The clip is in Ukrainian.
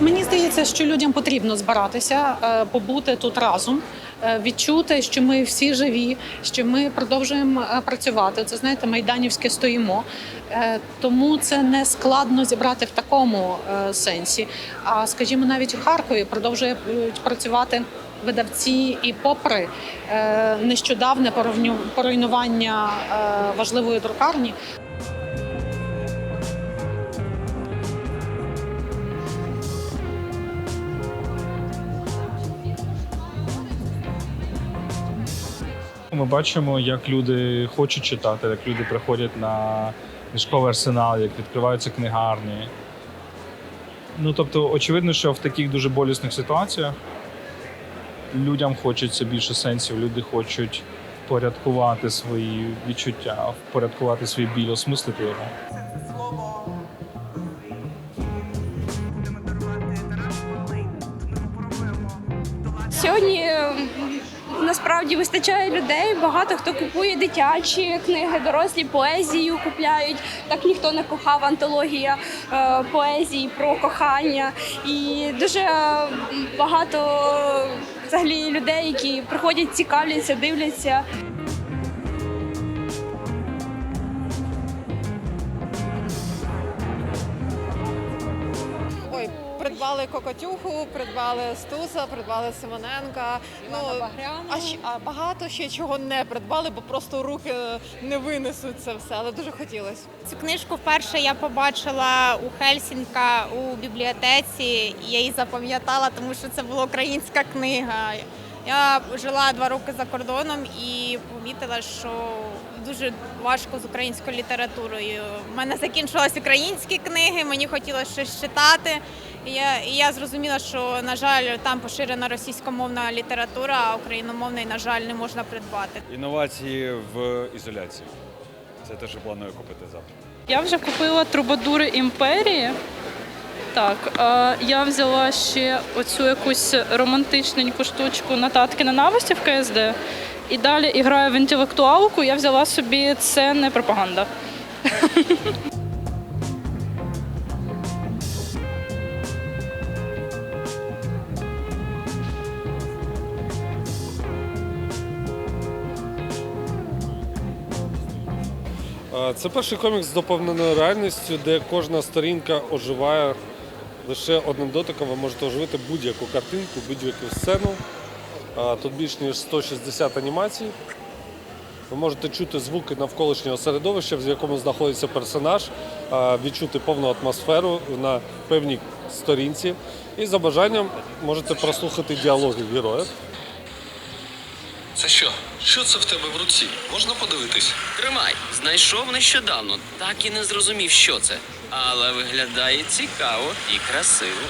Мені здається, що людям потрібно збиратися, е, побути тут разом, відчути, що ми всі живі, що ми продовжуємо е, працювати. Це знаєте, майданівське стоїмо. Е, Тому це не складно зібрати в такому е, сенсі. А скажімо, навіть у Харкові продовжують працювати. Видавці, і попри е, нещодавне поруйнування е, важливої друкарні, Ми бачимо, як люди хочуть читати, як люди приходять на книжковий арсенал, як відкриваються книгарні. Ну тобто, очевидно, що в таких дуже болісних ситуаціях людям хочеться більше сенсів, люди хочуть впорядкувати свої відчуття, впорядкувати свій біль, осмислити його. Сьогодні насправді вистачає людей. Багато хто купує дитячі книги, дорослі поезію купляють. Так ніхто не кохав антологія е, поезії про кохання. І дуже багато взагалі людей, які приходять, цікавляться, дивляться. Придбали Кокотюху, придбали Стуса, придбали Симоненка. Ну, а, ще- а багато ще чого не придбали, бо просто руки не винесуть це все, але дуже хотілося. Цю книжку вперше я побачила у Хельсінка у бібліотеці. Я її запам'ятала, тому що це була українська книга. Я жила два роки за кордоном і помітила, що дуже важко з українською літературою. У мене закінчились українські книги, мені хотілося щось читати. І я, і я зрозуміла, що, на жаль, там поширена російськомовна література, а україномовної, на жаль, не можна придбати. Інновації в ізоляції. Це те, що планую купити завтра. Я вже купила трубадури імперії. Так, я взяла ще оцю якусь романтичненьку штучку на нависті в КСД. І далі і граю в інтелектуалку. Я взяла собі це не пропаганда. Це перший комікс з доповненою реальністю, де кожна сторінка оживає лише одним дотиком. Ви можете оживити будь-яку картинку, будь-яку сцену. Тут більш ніж 160 анімацій. Ви можете чути звуки навколишнього середовища, в якому знаходиться персонаж, відчути повну атмосферу на певній сторінці. І за бажанням можете прослухати діалоги героїв. Це що? Що це в тебе в руці? Можна подивитись? Тримай, знайшов нещодавно, так і не зрозумів, що це. Але виглядає цікаво і красиво.